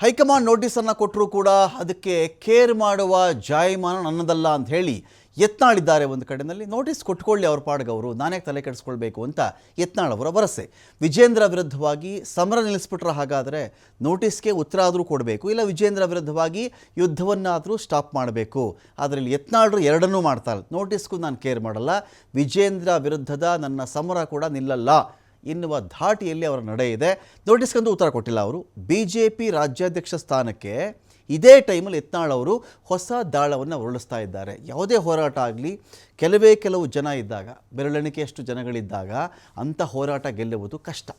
High command ನೋಟಿಸನ್ನು ಕೊಟ್ಟರೂ ಕೂಡ ಅದಕ್ಕೆ ಕೇರ್ ಮಾಡುವ ಜಾಯಮಾನ ನನ್ನದಲ್ಲ ಅಂತ ಹೇಳಿ ಎತ್ನಾಳಿದ್ದಾರೆ ಒಂದು ಕಡೆಯಲ್ಲಿ ನೋಟಿಸ್ ಕೊಟ್ಕೊಳ್ಳಿ ಅವ್ರ ಪಾಡ್ಗವರು, ನಾನೇ ತಲೆ ಕೆಡಿಸ್ಕೊಳ್ಬೇಕು ಅಂತ ಯತ್ನಾಳ್ ಅವರ ಭರಸೆ ವಿಜೇಂದ್ರ ವಿರುದ್ಧವಾಗಿ ಸಮರ ನಿಲ್ಲಿಸ್ಬಿಟ್ರೆ ಹಾಗಾದರೆ ನೋಟಿಸ್ಗೆ ಉತ್ತರ ಆದರೂ ಕೊಡಬೇಕು, ಇಲ್ಲ ವಿಜೇಂದ್ರ ವಿರುದ್ಧವಾಗಿ ಯುದ್ಧವನ್ನಾದರೂ ಸ್ಟಾಪ್ ಮಾಡಬೇಕು. ಅದರಲ್ಲಿ ಯತ್ನಾಳರು ಎರಡನ್ನೂ ಮಾಡ್ತಾರೆ ನೋಟಿಸ್ಗೂ ನಾನು ಕೇರ್ ಮಾಡಲ್ಲ, ವಿಜೇಂದ್ರ ವಿರುದ್ಧದ ನನ್ನ ಸಮರ ಕೂಡ ನಿಲ್ಲಲ್ಲ. ಎನ್ನುವ ಧಾಟಿಯಲ್ಲಿ ಅವರ ನಡೆ ಇದೆ. ನೋಟಿಸ್ಗೊಂದು ಉತ್ತರ ಕೊಟ್ಟಿಲ್ಲ ಅವರು. ಬಿ ಜೆ ಪಿ ರಾಜ್ಯಾಧ್ಯಕ್ಷ ಸ್ಥಾನಕ್ಕೆ ಇದೇ ಟೈಮಲ್ಲಿ ಯತ್ನಾಳ್ ಅವರು ಹೊಸ ದಾಳವನ್ನು ಉರುಳಿಸ್ತಾ ಇದ್ದಾರೆ. ಯಾವುದೇ ಹೋರಾಟ ಆಗಲಿ, ಕೆಲವೇ ಕೆಲವು ಜನ ಇದ್ದಾಗ, ಬೆರಳೆಣಿಕೆಯಷ್ಟು ಜನಗಳಿದ್ದಾಗ ಅಂಥ ಹೋರಾಟ ಗೆಲ್ಲುವುದು ಕಷ್ಟ.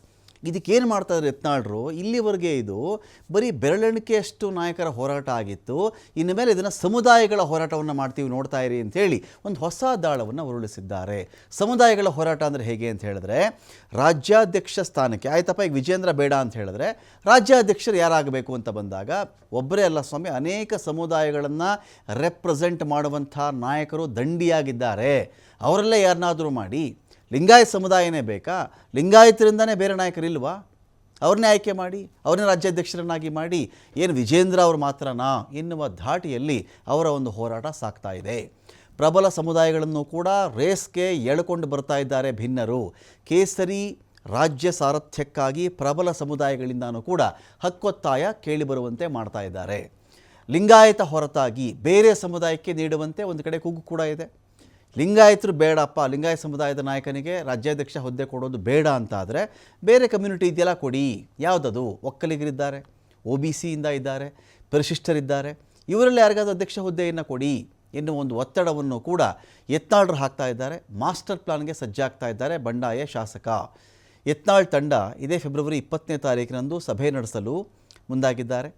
ಇದಕ್ಕೇನು ಮಾಡ್ತಾ ಇದ್ದಾರೆ ಯತ್ನಾಳ್ರು? ಇಲ್ಲಿವರೆಗೆ ಇದು ಬರೀ ಬೆರಳೆಣಿಕೆಯಷ್ಟು ನಾಯಕರ ಹೋರಾಟ ಆಗಿತ್ತು. ಇನ್ನು ಮೇಲೆ ಇದನ್ನು ಸಮುದಾಯಗಳ ಹೋರಾಟವನ್ನು ಮಾಡ್ತೀವಿ ನೋಡ್ತಾ ಇರಿ ಅಂತೇಳಿ ಒಂದು ಹೊಸ ದಾಳವನ್ನು ಉರುಳಿಸಿದ್ದಾರೆ. ಸಮುದಾಯಗಳ ಹೋರಾಟ ಅಂದರೆ ಹೇಗೆ ಅಂತ ಹೇಳಿದ್ರೆ, ರಾಜ್ಯಾಧ್ಯಕ್ಷ ಸ್ಥಾನಕ್ಕೆ, ಆಯ್ತಪ್ಪ, ಈಗ ವಿಜೇಂದ್ರ ಬೇಡ ಅಂತ ಹೇಳಿದ್ರೆ, ರಾಜ್ಯಾಧ್ಯಕ್ಷರು ಯಾರಾಗಬೇಕು ಅಂತ ಬಂದಾಗ ಒಬ್ಬರೇ ಅಲ್ಲ ಸ್ವಾಮಿ, ಅನೇಕ ಸಮುದಾಯಗಳನ್ನು ರೆಪ್ರೆಸೆಂಟ್ ಮಾಡುವಂಥ ನಾಯಕರು ದಂಡಿಯಾಗಿದ್ದಾರೆ. ಅವರಲ್ಲೇ ಯಾರನ್ನಾದರೂ ಮಾಡಿ ಲಿಂಗಾಯತ ಸಮುದಾಯನೇ ಬೇಕಾ? ಲಿಂಗಾಯತರಿಂದನೇ ಬೇರೆ ನಾಯಕರಿಲ್ವಾ ಅವ್ರನ್ನೇ ಆಯ್ಕೆ ಮಾಡಿ, ಅವ್ರನ್ನೇ ರಾಜ್ಯಾಧ್ಯಕ್ಷರನ್ನಾಗಿ ಮಾಡಿ, ಏನು ವಿಜೇಂದ್ರ ಅವರು ಮಾತ್ರನಾ ಎನ್ನುವ ಧಾಟಿಯಲ್ಲಿ ಅವರ ಒಂದು ಹೋರಾಟ ಸಾಗ್ತಾ ಇದೆ. ಪ್ರಬಲ ಸಮುದಾಯಗಳನ್ನು ಕೂಡ ರೇಸ್ಗೆ ಎಳ್ಕೊಂಡು ಬರ್ತಾ ಇದ್ದಾರೆ ಭಿನ್ನರು. ಕೇಸರಿ ರಾಜ್ಯ ಸಾರಥ್ಯಕ್ಕಾಗಿ ಪ್ರಬಲ ಸಮುದಾಯಗಳಿಂದನೂ ಕೂಡ ಹಕ್ಕೊತ್ತಾಯ ಕೇಳಿಬರುವಂತೆ ಮಾಡ್ತಾ ಇದ್ದಾರೆ. ಲಿಂಗಾಯತ ಹೊರತಾಗಿ ಬೇರೆ ಸಮುದಾಯಕ್ಕೆ ನೀಡುವಂತೆ ಒಂದು ಕಡೆ ಕೂಗು ಕೂಡ ಇದೆ. ಲಿಂಗಾಯತರು ಬೇಡಪ್ಪ, ಲಿಂಗಾಯತ ಸಮುದಾಯದ ನಾಯಕನಿಗೆ ರಾಜ್ಯಾಧ್ಯಕ್ಷ ಹುದ್ದೆ ಕೊಡೋದು ಬೇಡ ಅಂತ ಆದರೆ ಬೇರೆ ಕಮ್ಯುನಿಟಿ ಇದೆಯಲ್ಲ ಕೊಡಿ. ಯಾವುದದು? ಒಕ್ಕಲಿಗರಿದ್ದಾರೆ, ಒ ಬಿ ಸಿಯಿಂದ ಇದ್ದಾರೆ, ಪರಿಶಿಷ್ಟರಿದ್ದಾರೆ. ಇವರಲ್ಲಿ ಯಾರಿಗಾದ್ರೂ ಅಧ್ಯಕ್ಷ ಹುದ್ದೆಯನ್ನು ಕೊಡಿ ಎನ್ನುವ ಒಂದು ಒತ್ತಡವನ್ನು ಕೂಡ ಯತ್ನಾಳ್ರು ಹಾಕ್ತಾ ಇದ್ದಾರೆ. ಮಾಸ್ಟರ್ ಪ್ಲಾನ್ಗೆ ಸಜ್ಜಾಗ್ತಾ ಇದ್ದಾರೆ ಬಂಡಾಯ ಶಾಸಕ. ಎತ್ನಾಳ್ ತಂಡ ಇದೇ ಫೆಬ್ರವರಿ ಇಪ್ಪತ್ತನೇ ತಾರೀಕಿನಂದು ಸಭೆ ನಡೆಸಲು ಮುಂದಾಗಿದ್ದಾರೆ.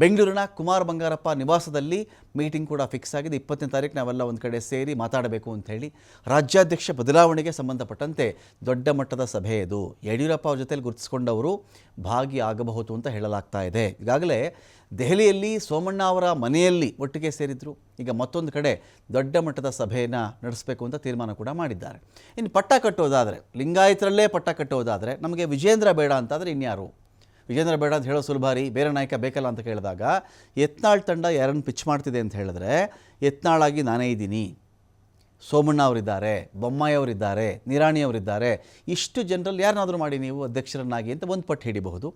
ಬೆಂಗಳೂರಿನ ಕುಮಾರ್ ಬಂಗಾರಪ್ಪ ನಿವಾಸದಲ್ಲಿ ಮೀಟಿಂಗ್ ಕೂಡ ಫಿಕ್ಸ್ ಆಗಿದೆ. ಇಪ್ಪತ್ತನೇ ತಾರೀಕು ನಾವೆಲ್ಲ ಒಂದು ಕಡೆ ಸೇರಿ ಮಾತಾಡಬೇಕು ಅಂತ ಹೇಳಿ ರಾಜ್ಯಾಧ್ಯಕ್ಷ ಬದಲಾವಣೆಗೆ ಸಂಬಂಧಪಟ್ಟಂತೆ ದೊಡ್ಡ ಮಟ್ಟದ ಸಭೆ ಇದು. ಯಡಿಯೂರಪ್ಪ ಅವ್ರ ಜೊತೆಲಿ ಗುರುತಿಸ್ಕೊಂಡವರು ಭಾಗಿಯಾಗಬಹುದು ಅಂತ ಹೇಳಲಾಗ್ತಾ ಇದೆ. ಈಗಾಗಲೇ ದೆಹಲಿಯಲ್ಲಿ ಸೋಮಣ್ಣ ಅವರ ಮನೆಯಲ್ಲಿ ಒಟ್ಟಿಗೆ ಸೇರಿದ್ರು. ಈಗ ಮತ್ತೊಂದು ಕಡೆ ದೊಡ್ಡ ಮಟ್ಟದ ಸಭೆಯನ್ನು ನಡೆಸಬೇಕು ಅಂತ ತೀರ್ಮಾನ ಕೂಡ ಮಾಡಿದ್ದಾರೆ. ಇನ್ನು ಪಟ್ಟ ಕಟ್ಟೋದಾದರೆ, ಲಿಂಗಾಯತರಲ್ಲೇ ಪಟ್ಟ ಕಟ್ಟೋದಾದರೆ ನಮಗೆ ವಿಜೇಂದ್ರ ಬೇಡ ಅಂತಾದರೆ ಇನ್ಯಾರು? ವಿಜೇಂದ್ರ ಬೇಡ ಅಂತ ಹೇಳೋ ಸುಲಭ ರೀ ಬೇರೆ ನಾಯಕ ಬೇಕಲ್ಲ ಅಂತ ಕೇಳಿದಾಗ, ಯತ್ನಾಳ್ ತಂಡ ಯಾರನ್ನು ಪಿಚ್ ಮಾಡ್ತಿದೆ ಅಂತ ಹೇಳಿದ್ರೆ, ಯತ್ನಾಳಾಗಿ ನಾನೇ ಇದ್ದೀನಿ. ಸೋಮಣ್ಣ ಅವರಿದ್ದಾರೆ, ಬೊಮ್ಮಾಯಿ ಅವರಿದ್ದಾರೆ, ನಿರಾಣಿ ಅವರಿದ್ದಾರೆ. ಇಷ್ಟು ಜನರಲ್ಲಿ ಯಾರನ್ನಾದರೂ ಮಾಡಿ ನೀವು ಅಧ್ಯಕ್ಷರನ್ನಾಗಿ ಅಂತ ಒಂದು ಪಟ್ಟು ಹಿಡಿಬಹುದು.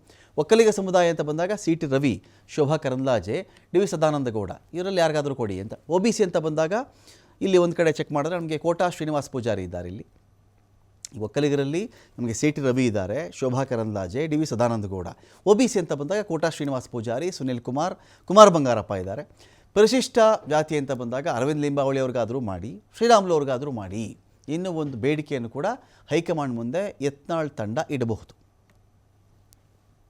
ಒಕ್ಕಲಿಗ ಸಮುದಾಯ ಅಂತ ಬಂದಾಗ C T Ravi, Shobha Karandlaje, D V Sadanandagowda ಇವರಲ್ಲಿ ಯಾರಿಗಾದರೂ ಕೊಡಿ ಅಂತ. ಒ ಬಿ ಸಿ ಅಂತ ಬಂದಾಗ, ಇಲ್ಲಿ ಒಂದು ಕಡೆ ಚೆಕ್ ಮಾಡಿದ್ರೆ ನಮಗೆ ಕೋಟಾ ಶ್ರೀನಿವಾಸ್ ಪೂಜಾರಿ ಇದ್ದಾರೆ ಇಲ್ಲಿ. ಒಕ್ಕಲಿಗರಲ್ಲಿ ನಮಗೆ ಸಿ ಟಿ ರವಿ ಇದ್ದಾರೆ, Shobha Karandlaje, D V Sadanandagowda O B C ಅಂತ ಬಂದಾಗ ಕೋಟಾ ಶ್ರೀನಿವಾಸ್ ಪೂಜಾರಿ, ಸುನಿಲ್ ಕುಮಾರ್ ಕುಮಾರ್ ಬಂಗಾರಪ್ಪ ಇದ್ದಾರೆ. ಪರಿಶಿಷ್ಟ ಜಾತಿ ಅಂತ ಬಂದಾಗ ಅರವಿಂದ್ ಲಿಂಬಾವಳಿ ಅವ್ರಿಗಾದರೂ ಮಾಡಿ, ಶ್ರೀರಾಮುಲು ಅವ್ರಿಗಾದರೂ ಮಾಡಿ. ಇನ್ನೂ ಒಂದು ಬೇಡಿಕೆಯನ್ನು ಕೂಡ ಹೈಕಮಾಂಡ್ ಮುಂದೆ ಯತ್ನಾಳ್ ತಂಡ ಇಡಬಹುದು.